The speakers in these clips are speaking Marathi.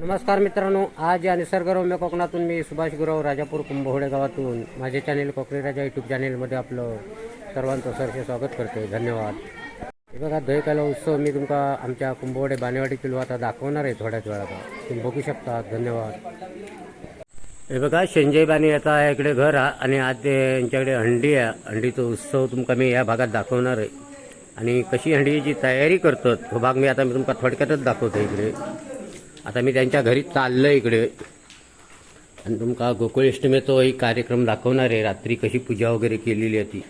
नमस्कार मित्रांनो आज या निसर्गरम्य कोकणातून मी सुभाष गुरव राजापूर कुंभहोडे गावातून माझे चॅनेल कोकणी राजा यूट्यूब चॅनेलमध्ये आपलं सर्वांचं सरसे स्वागत करते धन्यवाद. हे बघा दहीकाला उत्सव मी तुमका आमच्या कुंभवडे बानेवाडीतील आता दाखवणार आहे थोड्याच वेळात. तुम्ही बघू शकता धन्यवाद. हे बघा संजय बाने आता इकडे घर हा आणि आज ते यांच्याकडे हंडी आहे. हंडीचा उत्सव तुमका मी या भागात दाखवणार आहे. आणि कशी हंडीची तयारी करतात तो भाग मी आता मी तुमका थोडक्यातच दाखवतो इकडे. आता मी त्यांच्या घरी चाललं इकडे. आणि तुमका गोकुळाष्टमीचा एक कार्यक्रम दाखवणार आहे. रात्री कशी पूजा वगैरे केलेली आहे ती.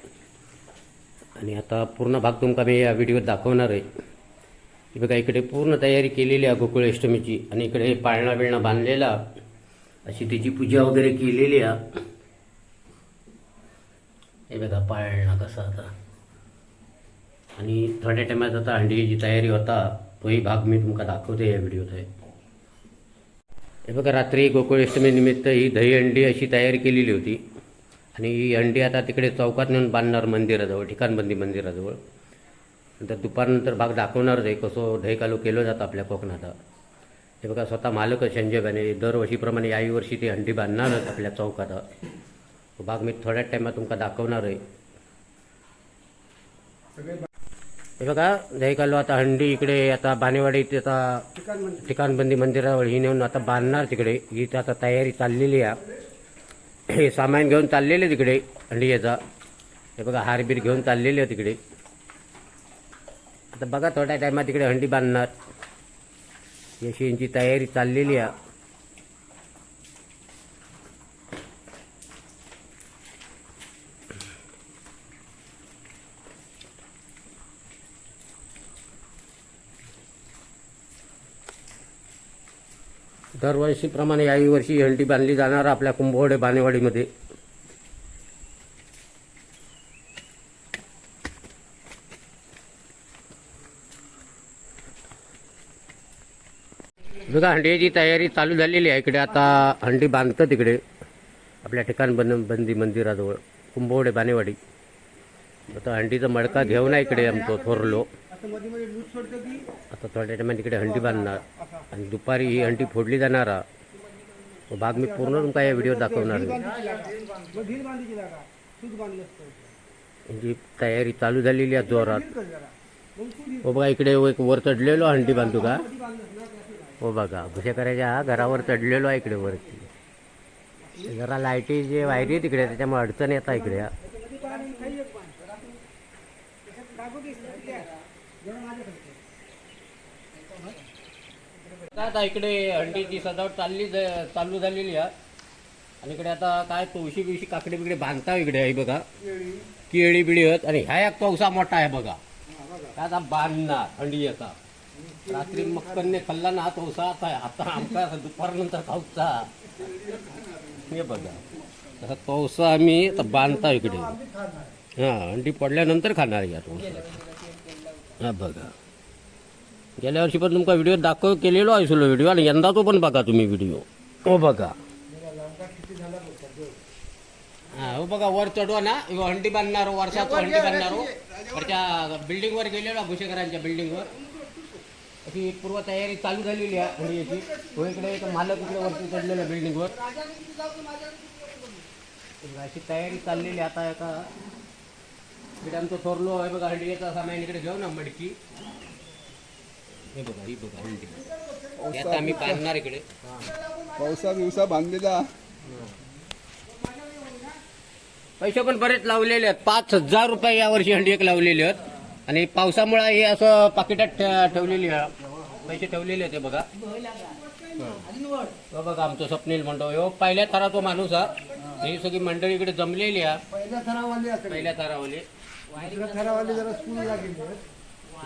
आणि आता पूर्ण भाग तुमका मी या व्हिडिओत दाखवणार आहे. हे बघा इकडे पूर्ण तयारी केलेली आहे गोकुळाष्टमीची. आणि इकडे पाळणा बिळणा बांधलेला. अशी तिची पूजा वगैरे केलेली आहे. हे बघा पाळणा कसा आता आणि थोड्या टायमात आता हंडीची तयारी होता. तोही भाग मी तुमका दाखवते या व्हिडिओत. आहे हे बघा रात्री गोकुळाष्टमीनिमित्त ही दही अंडी अशी तयारी केलेली होती. आणि ही अंडी आता तिकडे चौकात नेऊन बांधणार मंदिराजवळ ठिकाणबंदी मंदिराजवळ. नंतर दुपारनंतर भाग दाखवणारच आहे कसं दही कालू केलं जातं आपल्या कोकणात. हे बघा स्वतः मालक संजयबाने दरवर्षीप्रमाणे याही वर्षी ती अंडी बांधणारच आपल्या चौकात. भाग मी थोड्याच टायमात तुमका दाखवणार आहे. हे बघा जायकालो आता हंडी इकडे आता बानेवाडी आता ठिकाणबंदी मंदिरावर ही नेऊन आता बांधणार तिकडे. ही तर आता तयारी चाललेली आहे. हे सामान घेऊन चाललेले तिकडे हंडी याचा हे बघा हारबीर घेऊन चाललेले आहे तिकडे. आता बघा थोड्या टायमात तिकडे हंडी बांधणार. याची यांची तयारी चाललेली आहे. दरवर्षीप्रमाणे याही वर्षी हंडी बांधली जाणार आपल्या कुंभवडे बानेवाडीमध्ये बघा हंडीची तयारी चालू झालेली आहे इकडे. आता हंडी बांधतं तिकडे. आपल्या ठिकाण बन बंदी मंदिराजवळ कुंभवडे बानेवाडी आता हंडीचा मडका घेऊन आहे इकडे आमचं थोरलो. आता थोड्या टायमात तिकडे हंडी बांधणार. आणि दुपारी ही हंडी फोडली जाणार भाग मी पूर्ण तुमका या व्हिडिओ दाखवणार जी म्हणजे तयारी चालू झालेली आहे जोरात. हो बघा इकडे एक वर चढलेलो हंडी बांधतो का? हो बघा कशा करायच्या हा घरावर चढलेलो आहे इकडे वरती. जरा लाईटी जे वायरी आहे तिकडे त्याच्यामुळे अडचण येतात इकडे. आता इकडे हंडीची सजावट चालली चालू झालेली आहे. आणि इकडे आता काय तुळशी बिळशी काकडे बिकडे बांधता इकडे आहे बघा. केळी बिळी आहेत. आणि ह्या एक पावसा मोठा आहे बघा. काय आता बांधणार हंडी येता रात्री मक्कनने खाल्ला ना तवसा आता आता आमका दुपारनंतर खाऊचा हे बघा. आता तवसा आम्ही आता बांधता इकडे. हां हंडी पडल्यानंतर खाणार या तवसा हा बघा. गेल्या वर्षी पण तुमका व्हिडिओ दाखव केलेलो आहे सुलो व्हिडिओ आणि यंदा तो पण बघा तुम्ही व्हिडिओ हो बघा. हा हो बघा वर चढवा ना. ह्यो हंडी बांधणार वर्षाचं हंडी बांधणार. वरच्या बिल्डिंगवर गेलेलो भुसेकरांच्या बिल्डिंगवर अशी पूर्व तयारी चालू झालेली आहे हंडीची तो इकडे एक मालक इकडे वरती चढलेला बिल्डिंगवर अशी तयारी चाललेली आहे. आता एका इकडे आमचं थोरलो आहे बघा हंडीचा सामान इकडे घेऊ ना मडकी. हे बघा ही बघा हे आता आम्ही बांधणार इकडे. पावसा बिवसा बांधलेला. पैसे पण बरेच लावलेले आहेत. पाच हजार रुपये यावर्षी हंडी एक लावलेले आहेत. आणि पावसामुळे हे असं पाकिटात ठे- ठेवलेली आहे. पैसे ठेवलेले आहेत हे बघा. हो बघा आमचं स्वप्नील म्हणतो हो पहिल्या थरातो माणूस हा. ही सगळी मंडळी इकडे जमलेली आहे. पहिल्या थरावाली पहिल्या थरावाली. जरा स्कूल लागेल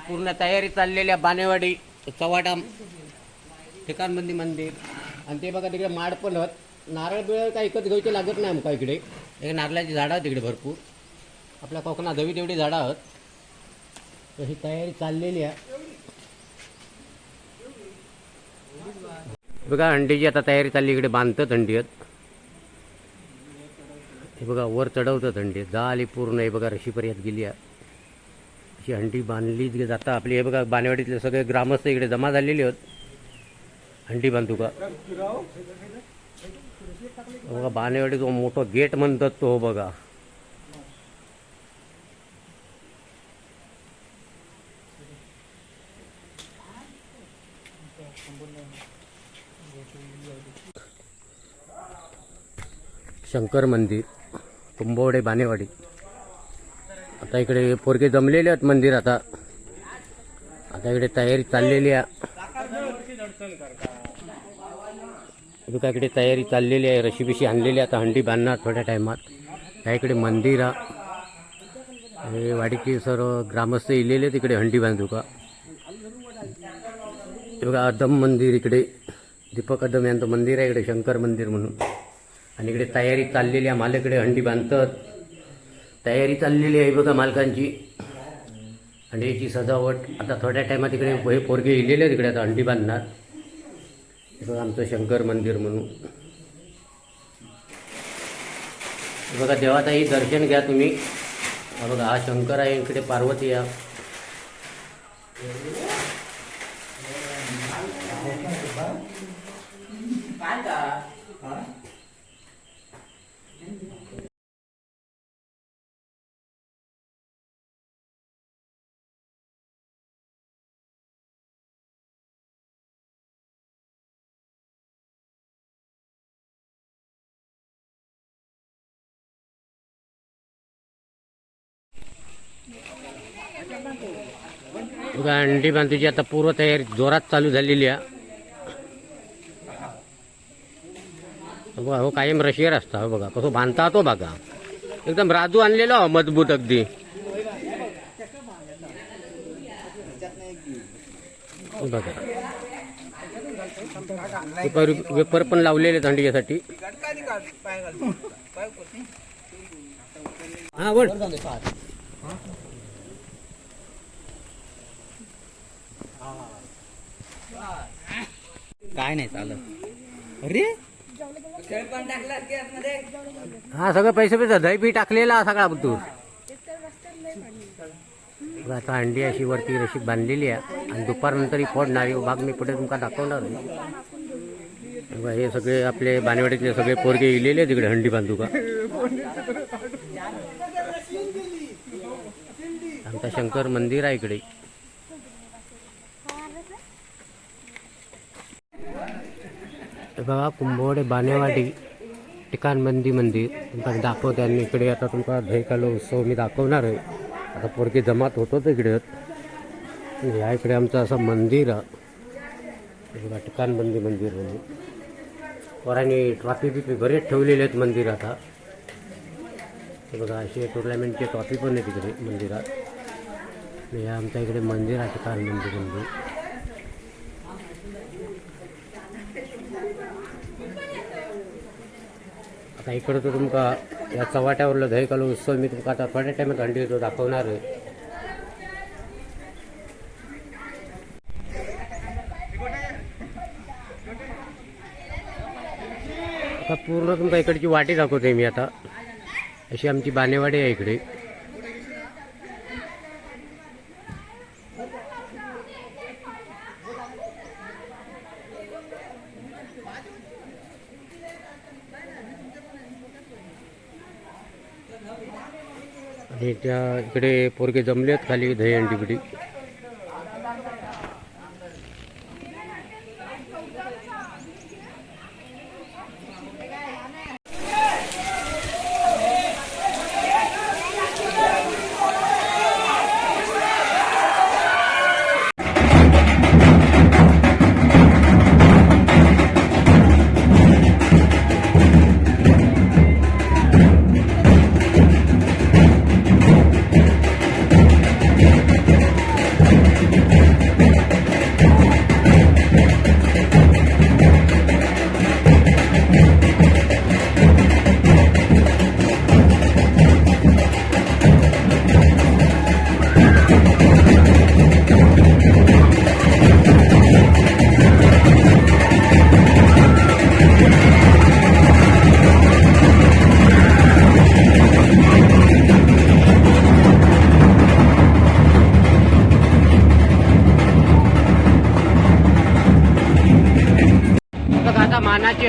पूर्ण तयारी चाललेल्या बानेवाडी चव्हाटा ठिकाणबंदी मंदिर. आणि ते बघा तिकडे माड पण होत नारळ बिळ काय एकच घ्यायचे लागत नाही आमका इकडे. एक नारळाची झाडं आहेत तिकडे भरपूर. आपल्या कोकणात हवी तेवढी झाडं आहेत. तशी तयारी चाललेली आहे. बघा अंडीची आता तयारी चालली इकडे बांधतं थंडी आहेत हे बघा वर चढवतात जा झाली पूर्ण हे बघा रशीपर्यंत गेली आहे. ही हंडी बांधली जाता आपली हे बघा बाणेवाडीतले सगळे ग्रामस्थ इकडे जमा झालेले आहेत. हंडी बांधू का? हो बघा बाणेवाडी जो मोठा गेट म्हणतात तो हो बघा. शंकर मंदिर कुंभवडे बाणेवाडी. आता इकडे पोरगे जमलेले आहेत मंदिर आता. आता इकडे तयारी चाललेली आहे. बघा इकडे तयारी चाललेली आहे रशीबिशी आणलेली आहे. आता हंडी बांधणार थोड्या टायमात. त्या इकडे मंदिर आहे. वाडीचे सर्व ग्रामस्थ इलेले तिकडे हंडी बांधू का? बघा अदम मंदिर इकडे. दीपक अदम यांचं मंदिर आहे इकडे शंकर मंदिर म्हणून. आणि इकडे तयारी चाललेली आहे. मालकडे हंडी बांधतात. तयारी चाललेली आहे बघा मालकांची. आणि याची सजावट आता थोड्या टायमात इकडे हे पोरगे इलेले तिकडे आता अंडी बांधणार. हे बघा आमचं शंकर मंदिर म्हणून. बघा देवाताई दर्शन घ्या तुम्ही. बघा हा शंकर आहे इकडे पार्वती या बघा अंडी बांधूची आता पूर्व तयारी जोरात चालू झालेली आहे. बघा हो कायम रशियर असता हो बघा कसं बांधता तो बघा. एकदम राजू आणलेला हो मजबूत अगदी. हो बघा. वेपर पण लावलेले थंडीच्यासाठी हा काय नाही चालत. अरे? हा सगळं पैसे पैसे दही बी टाकलेला सगळा तू आता अंडी अशी वरती रशी बांधलेली आहे. आणि दुपारनंतर ही फोडणार भाग मी पुढे तुमका दाखवणार हे सगळे आपले बाणेवाडीतले सगळे पोरगे इलेले तिकडे हंडी बांधू का? आमचा शंकर मंदिर आहे इकडे. हे बघा कुंभवडे बानेवाडी ठिकाणबंदी मंदिर. तुमका दाखवते आणि इकडे आता तुमका दहीकालो उत्सव मी दाखवणार आहे. आता पोरगे जमात होतो इकडे. या इकडे आमचं असं मंदिर आहे. बघा ठिकाणबंदी मंदिर म्हणून वरांनी ट्रॉफी बिफी बरेच ठेवलेले आहेत मंदिर आता. बघा असे टुर्नामेंटचे ट्रॉफी पण आहे तिकडे मंदिरात. हे आमच्या इकडे मंदिर आहे टिकाणबंदी मंदिर. आता इकडं तर तुमका या चव्हाट्यावरलं दहीकालो उत्सव मी तुमका आता थोड्या टायमात हंडी येतो दाखवणार आहे. आता पूर्ण तुमका इकडची वाटी दाखवते मी आता. अशी आमची बानेवाडी आहे इकडे. आणि त्या इकडे पोरगे जमलेत खाली दहीहंडी बिडी.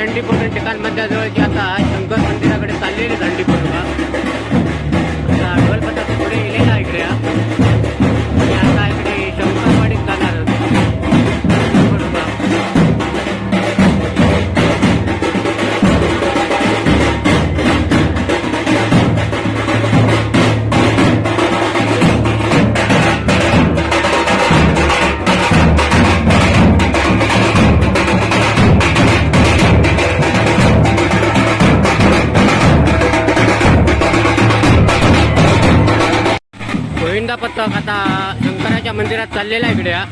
টোয়েন্টি गोविंदा पथक आता शंकराच्या मंदिरात चाललेला आहे इकडे हे.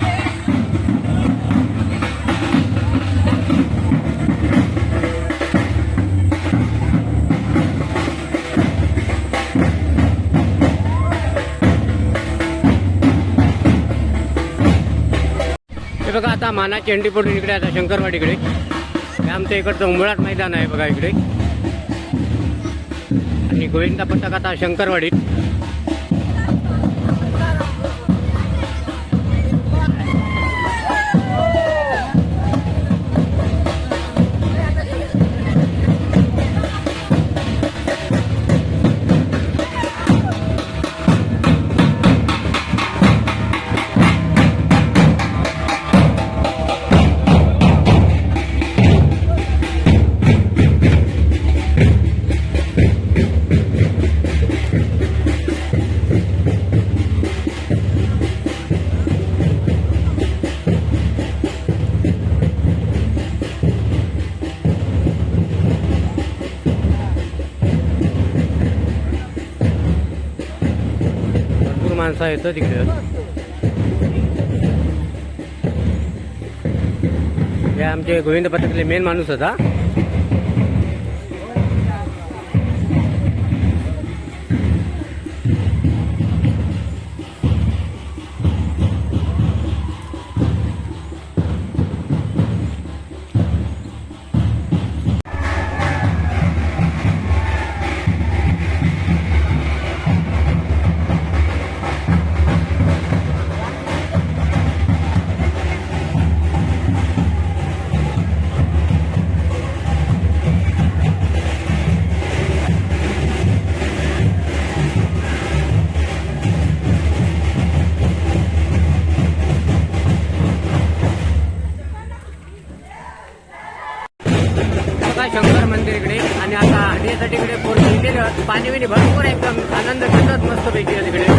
बघा आता माना चेंडी पडून इकडे आता शंकरवाडीकडे. हे आमच्या इकडचं उंबळाट मैदान आहे बघा इकडे. आणि गोविंदा पथक आता शंकरवाडीत. भरपूर येतं तिकडे. हे आमचे गोविंद पथकले मेन माणूस होता. तिकडे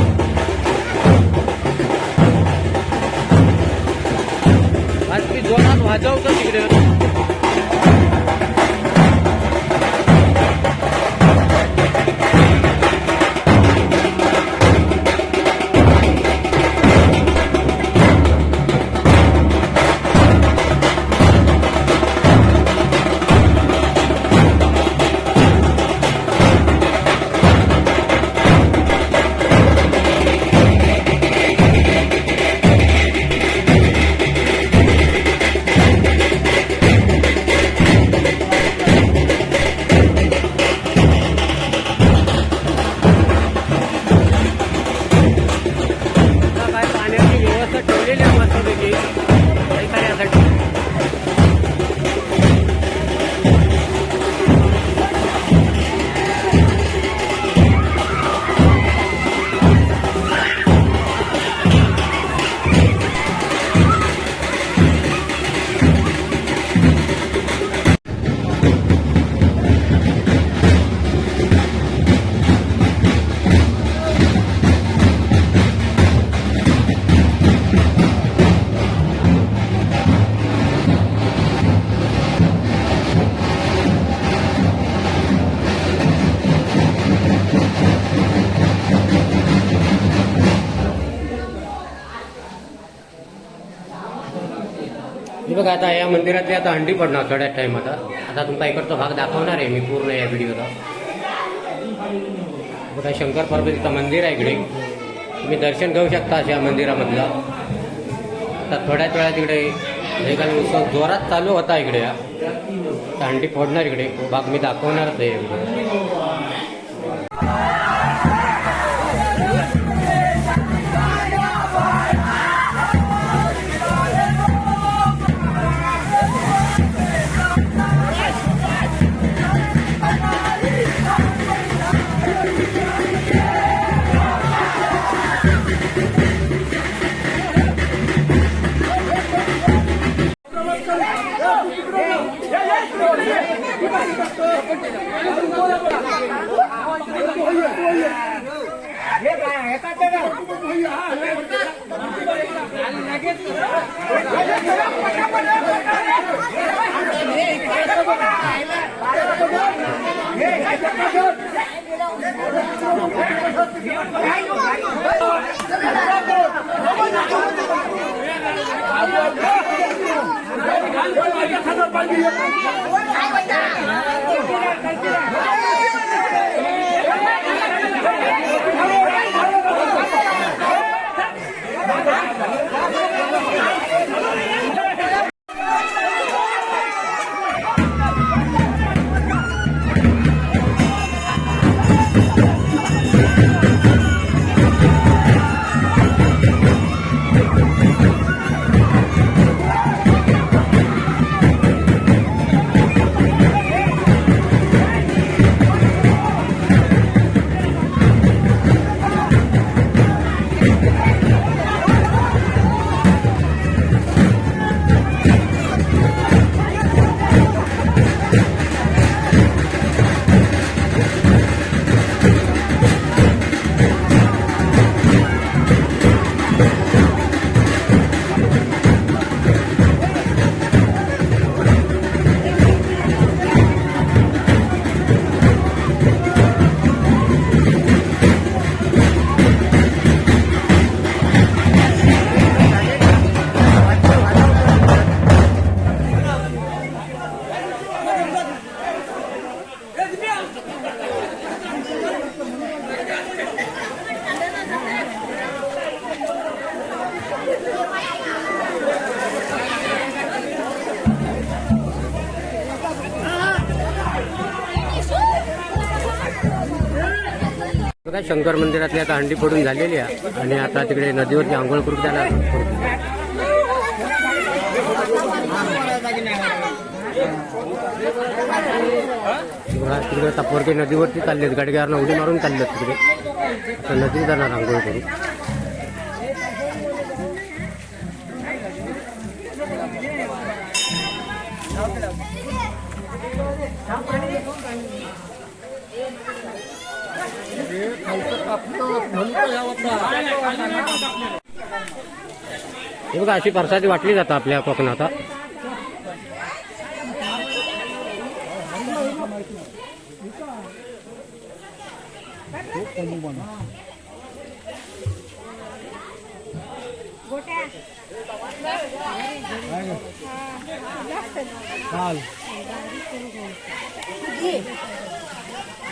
हे बघा आता या मंदिरातली आता हंडी पडणार थोड्याच टाइम आता. आता तुमचा इकडचा भाग दाखवणार आहे मी पूर्ण या व्हिडिओला बघा शंकर पार्वतीचं मंदिर आहे इकडे. तुम्ही दर्शन घेऊ शकता या मंदिरामधलं. आता थोड्याच वेळात इकडे हे काही उत्सव जोरात चालू होता इकडे. हा. हंडी फोडणार इकडे. भाग मी दाखवणारच आहे बघा शंकर मंदिरातली आता हंडी पडून झालेली आहे. आणि आता तिकडे नदीवरती आंघोळ करून त्याला तिकडे आता नदीवरती चाललेत गाडग्यावरनं उडी मारून चाललेत तिकडे. आता नदी जाणार आंघोळ करून. हे बघा अशी परसादी वाटली जातं आपल्या कोकणात.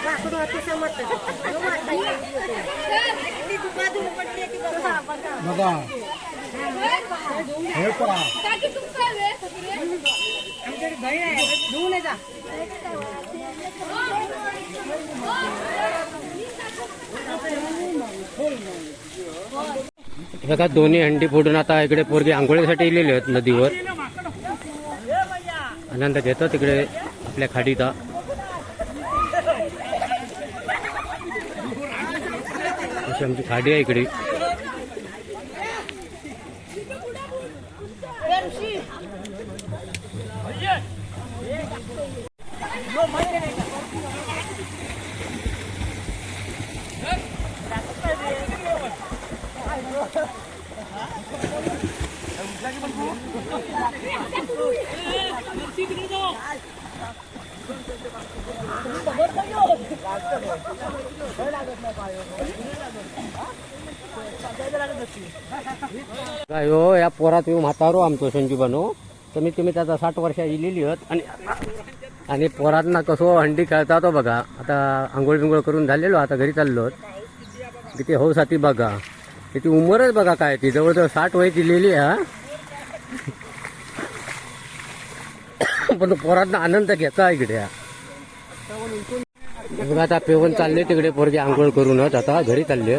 आता. काल बघा. हे पहा. बघा दोन्ही हंडी फोडून आता इकडे पोरगी आंघोळीसाठी इलेले आहेत नदीवर. आनंद घेतो तिकडे आपल्या खाडीचा. अशी आमची खाडी आहे इकडे. लागत काय हो या पोरात येऊ म्हातारो आमचो संजू बनो हो. कमीत कमी त्याचा साठ वर्षा इलेली आहेत आणि आणि पोरातना कसो हंडी खेळता तो बघा. आता आंघोळ बिंघोळ करून झालेलो आता घरी चाललो किती हो ती बघा. किती उमरच बघा काय ती. जवळजवळ साठ वय दिलेली हा. पण तो पोरातनं आनंद घेता इकडे आता पेवन चालले तिकडे पोरगे आंघोळ करूनच आता घरी चालले